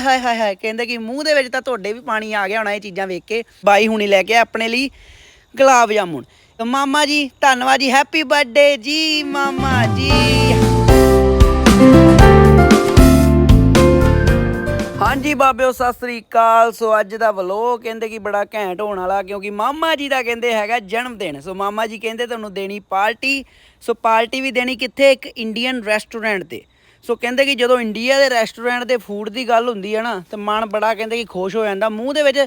ਹਾਏ ਹਾਏ ਹਾਏ ਕਹਿੰਦੇ ਕਿ ਮੂੰਹ ਦੇ ਵਿੱਚ ਤਾਂ ਤੁਹਾਡੇ ਵੀ ਪਾਣੀ ਆ ਗਿਆ ਹੋਣਾ ਇਹ ਚੀਜ਼ਾਂ ਵੇਖ ਕੇ। ਬਾਈ ਹੁਣੀ ਲੈ ਕੇ ਆਪਣੇ ਲਈ ਗੁਲਾਬ ਜਾਮੁਨ। ਮਾਮਾ ਜੀ, ਧੰਨਵਾਦ ਜੀ ਹੈਪੀ ਬਰਥਡੇ ਜੀ, ਮਾਮਾ ਜੀ। ਹਾਂਜੀ ਬਾਬਿਓ, ਸਤਿ ਸ੍ਰੀ ਅਕਾਲ। ਸੋ ਅੱਜ ਦਾ ਵਲੋਗ ਕਹਿੰਦੇ ਕਿ ਬੜਾ ਘੈਂਟ ਹੋਣ ਵਾਲਾ ਕਿਉਂਕਿ ਮਾਮਾ ਜੀ ਦਾ ਕਹਿੰਦੇ ਹੈਗਾ ਜਨਮ ਦਿਨ। ਸੋ ਮਾਮਾ ਜੀ ਕਹਿੰਦੇ ਤੁਹਾਨੂੰ ਦੇਣੀ ਪਾਰਟੀ। ਸੋ ਪਾਰਟੀ ਵੀ ਦੇਣੀ ਕਿੱਥੇ? ਇੱਕ ਇੰਡੀਅਨ ਰੈਸਟੋਰੈਂਟ ਤੇ। ਸੋ ਕਹਿੰਦੇ ਕਿ ਜਦੋਂ ਇੰਡੀਆ ਦੇ ਰੈਸਟੋਰੈਂਟ ਦੇ ਫੂਡ ਦੀ ਗੱਲ ਹੁੰਦੀ ਹੈ ਨਾ, ਤੇ ਮਨ ਬੜਾ ਕਹਿੰਦੇ ਕਿ ਖੁਸ਼ ਹੋ ਜਾਂਦਾ। ਮੂੰਹ ਦੇ ਵਿੱਚ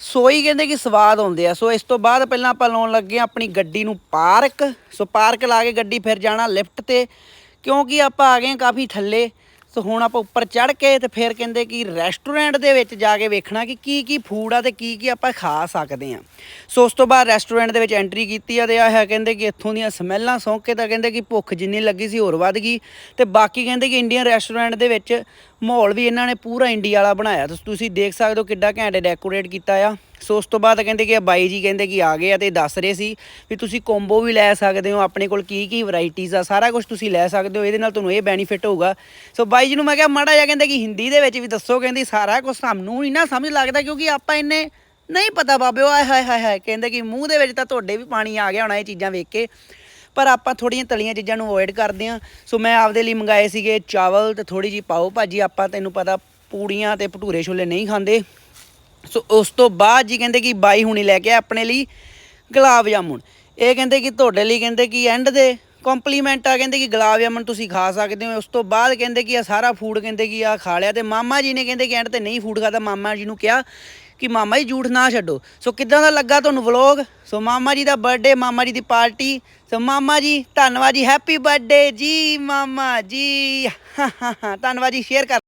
ਸੋਈ ਕਹਿੰਦੇ ਕਿ ਸਵਾਦ ਆਉਂਦੇ ਆ। ਸੋ ਇਸ ਤੋਂ ਬਾਅਦ ਪਹਿਲਾਂ ਆਪਾਂ ਲਾਉਣ ਲੱਗੇ ਹਾਂ ਆਪਣੀ ਗੱਡੀ ਨੂੰ ਪਾਰਕ। ਸੋ ਪਾਰਕ ਲਾ ਕੇ ਗੱਡੀ ਫਿਰ ਜਾਣਾ ਲਿਫਟ ਤੇ, ਕਿਉਂਕਿ ਆਪਾਂ ਆ ਗਏ ਹਾਂ ਕਾਫੀ ਥੱਲੇ। ਸੋ ਹੁਣ ਆਪਾਂ ਉੱਪਰ ਚੜ ਕੇ ਤੇ ਫਿਰ ਕਹਿੰਦੇ ਕਿ ਰੈਸਟੋਰੈਂਟ ਦੇ ਵਿੱਚ ਜਾ ਕੇ ਵੇਖਣਾ ਕਿ ਕੀ ਕੀ ਫੂਡ ਆ ਤੇ ਕੀ ਕੀ ਆਪਾਂ ਖਾ ਸਕਦੇ ਆ ਸੋ ਉਸ ਤੋਂ ਬਾਅਦ ਰੈਸਟੋਰੈਂਟ ਦੇ ਵਿੱਚ ਐਂਟਰੀ ਕੀਤੀ ਆ ਤੇ ਆ ਹੈ ਕਹਿੰਦੇ ਕਿ ਇੱਥੋਂ ਦੀਆਂ ਸਮੈਲਾਂ ਸੌਂਕ ਕੇ ਤਾਂ ਕਹਿੰਦੇ ਕਿ ਭੁੱਖ ਜਿੰਨੀ ਲੱਗੀ ਸੀ ਹੋਰ ਵੱਧ ਗਈ। ਤੇ ਬਾਕੀ ਕਹਿੰਦੇ ਕਿ ਇੰਡੀਅਨ ਰੈਸਟੋਰੈਂਟ ਦੇ ਵਿੱਚ ਮਾਹੌਲ ਵੀ ਇਹਨਾਂ ਨੇ ਪੂਰਾ ਇੰਡੀਆ ਵਾਲਾ ਬਣਾਇਆ। ਤੁਸੀਂ ਤੁਸੀਂ ਦੇਖ ਸਕਦੇ ਹੋ ਕਿੱਡਾ ਘੈਂਟ ਡੈਕੋਰੇਟ ਕੀਤਾ ਆ। ਸੋ ਉਸ ਤੋਂ ਬਾਅਦ ਕਹਿੰਦੇ ਕਿ ਬਾਈ ਜੀ ਕਹਿੰਦੇ ਕਿ ਆ ਗਏ ਆ ਤੇ ਦੱਸ ਰਹੇ ਸੀ ਵੀ ਤੁਸੀਂ ਕੋਂਬੋ ਵੀ ਲੈ ਸਕਦੇ ਹੋ, ਆਪਣੇ ਕੋਲ ਕੀ ਕੀ ਵੈਰਾਈਟੀਆਂ ਆ, ਸਾਰਾ ਕੁਝ ਤੁਸੀਂ ਲੈ ਸਕਦੇ ਹੋ, ਇਹਦੇ ਨਾਲ ਤੁਹਾਨੂੰ ਇਹ ਬੈਨੀਫਿਟ ਹੋਊਗਾ। ਸੋ ਬਾਈ ਜੀ ਨੂੰ ਮੈਂ ਕਿਹਾ ਮਾੜਾ ਜਿਹਾ ਕਹਿੰਦੇ ਕਿ ਹਿੰਦੀ ਦੇ ਵਿੱਚ ਵੀ ਦੱਸੋ, ਕਹਿੰਦੀ ਸਾਰਾ ਕੁਝ ਸਾਨੂੰ ਨਹੀਂ ਨਾ ਸਮਝ ਲੱਗਦਾ ਕਿਉਂਕਿ ਆਪਾਂ ਇੰਨੇ ਨਹੀਂ ਪਤਾ ਬਾਬਿਓ, ਆਏ ਹਾਏ ਹਾਏ ਹਾਏ, ਕਹਿੰਦੇ ਕਿ ਮੂੰਹ ਦੇ ਵਿੱਚ ਤਾਂ ਤੁਹਾਡੇ ਵੀ ਪਾਣੀ ਆ ਗਿਆ ਹੋਣਾ ਇਹ ਚੀਜ਼ਾਂ ਵੇਖ ਕੇ। ਪਰ ਆਪਾਂ ਥੋੜੀਆਂ ਤਲੀਆਂ ਚੀਜ਼ਾਂ ਨੂੰ ਅਵੋਇਡ ਕਰਦੇ ਹਾਂ। ਸੋ ਮੈਂ ਆਪਦੇ ਲਈ ਮੰਗਾਏ ਸੀਗੇ ਚਾਵਲ ਤੇ ਥੋੜੀ ਜੀ ਪਾਓ ਭਾਜੀ, ਆਪਾਂ ਤੈਨੂੰ ਪਤਾ ਪੂੜੀਆਂ ਤੇ ਭਟੂਰੇ ਛੋਲੇ ਨਹੀਂ ਖਾਂਦੇ। ਸੋ ਉਸ ਤੋਂ ਬਾਅਦ ਜੀ ਕਹਿੰਦੇ ਕਿ ਬਾਈ ਹੁਣੀ ਲੈ ਕੇ ਆਪਣੇ ਲਈ ਗੁਲਾਬ ਜਾਮੁਨ। ਇਹ ਕਹਿੰਦੇ ਕਿ ਤੁਹਾਡੇ ਲਈ ਕਹਿੰਦੇ ਕਿ ਐਂਡ ਦੇ ਕੰਪਲੀਮੈਂਟ ਆ, ਕਹਿੰਦੇ ਕਿ ਗੁਲਾਬ ਜਾਮੁਨ ਤੁਸੀਂ ਖਾ ਸਕਦੇ ਹੋ। ਉਸ ਤੋਂ ਬਾਅਦ ਕਹਿੰਦੇ ਕਿ ਆ ਸਾਰਾ ਫੂਡ ਕਹਿੰਦੇ ਕਿ ਆ ਖਾ ਲਿਆ ਤੇ ਮਾਮਾ ਜੀ ਨੇ ਕਹਿੰਦੇ ਕਿ ਐਂਡ ਤੇ ਨਹੀਂ ਫੂਡ ਖਾਦਾ ਮਾਮਾ ਜੀ ਨੂੰ ਕਿਹਾ ਕਿ ਮਾਮਾ ਜੀ ਝੂਠ ਨਾ ਛੱਡੋ। ਸੋ ਕਿੱਦਾਂ ਦਾ ਲੱਗਾ ਤੁਹਾਨੂੰ ਵਲੌਗ ਸੋ ਮਾਮਾ ਜੀ ਦਾ ਬਰਥਡੇ ਮਾਮਾ ਜੀ ਦੀ ਪਾਰਟੀ ਸੋ ਮਾਮਾ ਜੀ, ਧੰਨਵਾਦ ਜੀ ਹੈਪੀ ਬਰਥਡੇ ਜੀ ਮਾਮਾ ਜੀ। ਧੰਨਵਾਦ ਜੀ ਸ਼ੇਅਰ ਕਰ